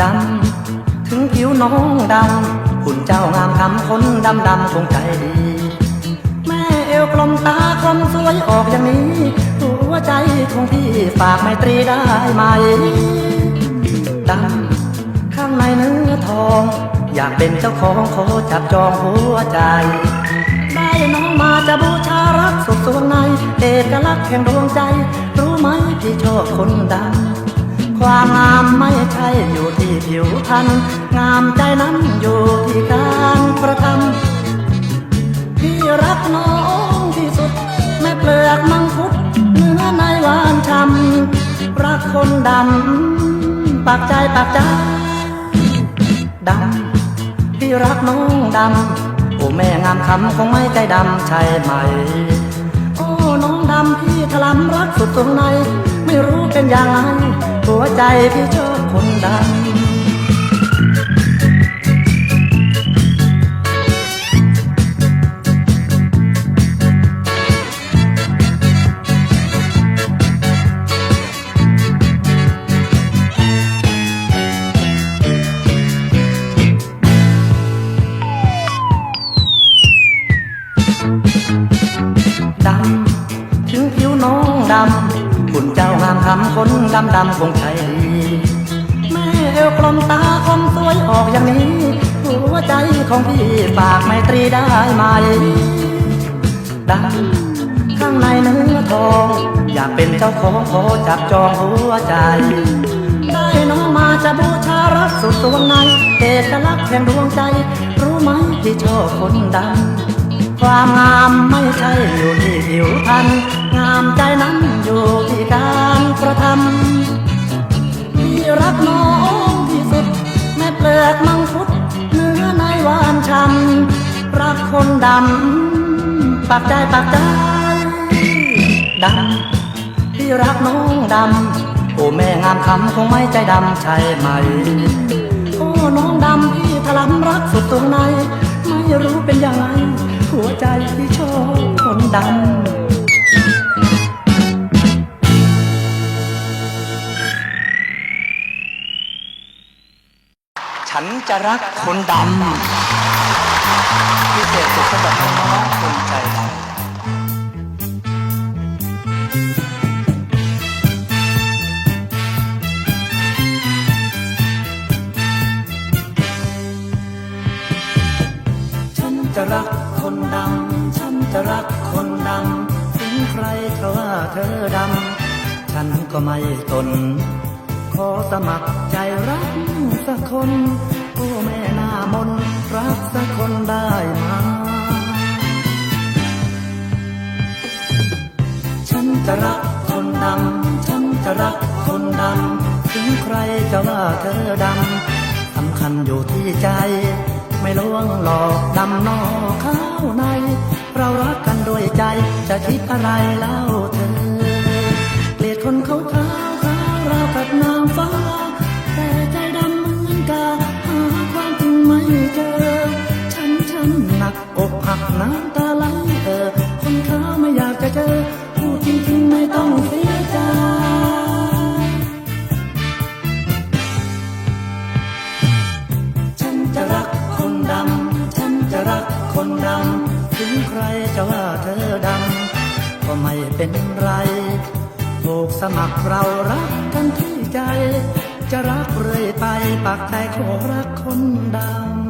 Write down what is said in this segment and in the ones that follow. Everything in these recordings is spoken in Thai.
ดำถึงผิวน้องดำหุ่นเจ้างามคำคนดำดำคงใจดี แม่เอวกลมตาคมสวยออกอย่างนี้ หัวใจคงพี่ฝากไมตรีได้ไหมดำข้างในเนื้อทอง อยากเป็นเจ้าของขอจับจองหัวใจได้น้องมาจะบูชารักสุดสวงใน เอกลักษณ์แห่งดวงใจ รู้ไหมพี่ชอบคนดำ ความงามไม่ใช่อยู่ที่ผิวพรรณงามใจนั้นอยู่ที่การกระทำพี่รักน้องที่สุดแม่เปลือกมังคุดเนื้อในหวานช่ำรักคนดำปากใจปากใจดำพี่รักน้องดำโอ้แม่งามคำคงไม่ใจดำใช่ไหม โอ้น้องดำพี่ถลำรักสุดตรงใน ไม่รู้เป็นอย่างไรหัวใจพี่ชอบคนดังำหุ่นเจ้างามคำคนดำดำคงใจดีแม่เอวกลมตาคมสวยออกอย่างนี้ หัวใจของพี่ฝากไมตรีได้ไหมดำข้างในเนื้อทอง อยากเป็นเจ้าของขอจับจองหัวใจ ได้น้องมาจะบูชารักสุดตัวในเอกลักษณ์แห่งดวงใจ รู้ไหมที่ชอบคนดำความงามไม่ใช่อยู่ที่ผิวพรรณามใจนั้นอยู่ที่การกระทำพี่รักน้องที่สุด แม่เปลือกมังคุดเนื้อในหวานช่ำรักคนดำปากใจปากใจดำพี่รักน้องดำโอ้แม่งามคำคงไม่ใจดำใช่ไหมโอ้น้องดำพี่ถลำรักสุดตรงในไม่รู้เป็นยังไงหัวใจที่ชอบคนดำ นจะรักคนดำพิเศษสุดสำหรับน้องๆคนใจดำฉันจะรักคนดำ ฉันจะรักคนดำ ถึงใครจะว่าเธอดำ ฉันก็ไม่ตน ขอสมัครใจรักสักคนโอ้แม่หน้ามนรักสักคนได้ไหมาฉันจะรักคนดำฉันจะรักคนดำถึงใครจะว่าเธอดำสำคัญอยู่ที่ใจ ไม่ลวงหลอกดำนอกข้าวใน เรารักกันด้วยใจจะคิดอะไรเล่า อยากจะเจอพูดจริงๆไม่ต้องเสียใจฉันจะรักคนดำ ฉันจะรักคนดำ ถึงใครจะว่าเธอดำ ก็ไม่เป็นไรถูกสมัครเรารักกันที่ใจ จะรักเรื่อยไปปากใจขอรักคนดำ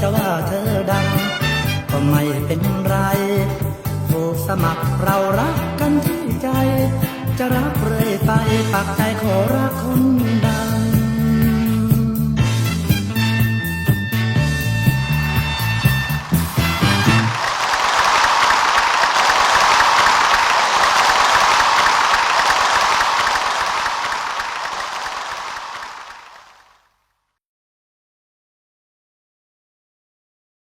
จะว่าเธอดัง ก็ไม่เป็นไรผูกสมัครเรารักกันที่ใจ จะรักเรื่อยไปปักใจขอรักคน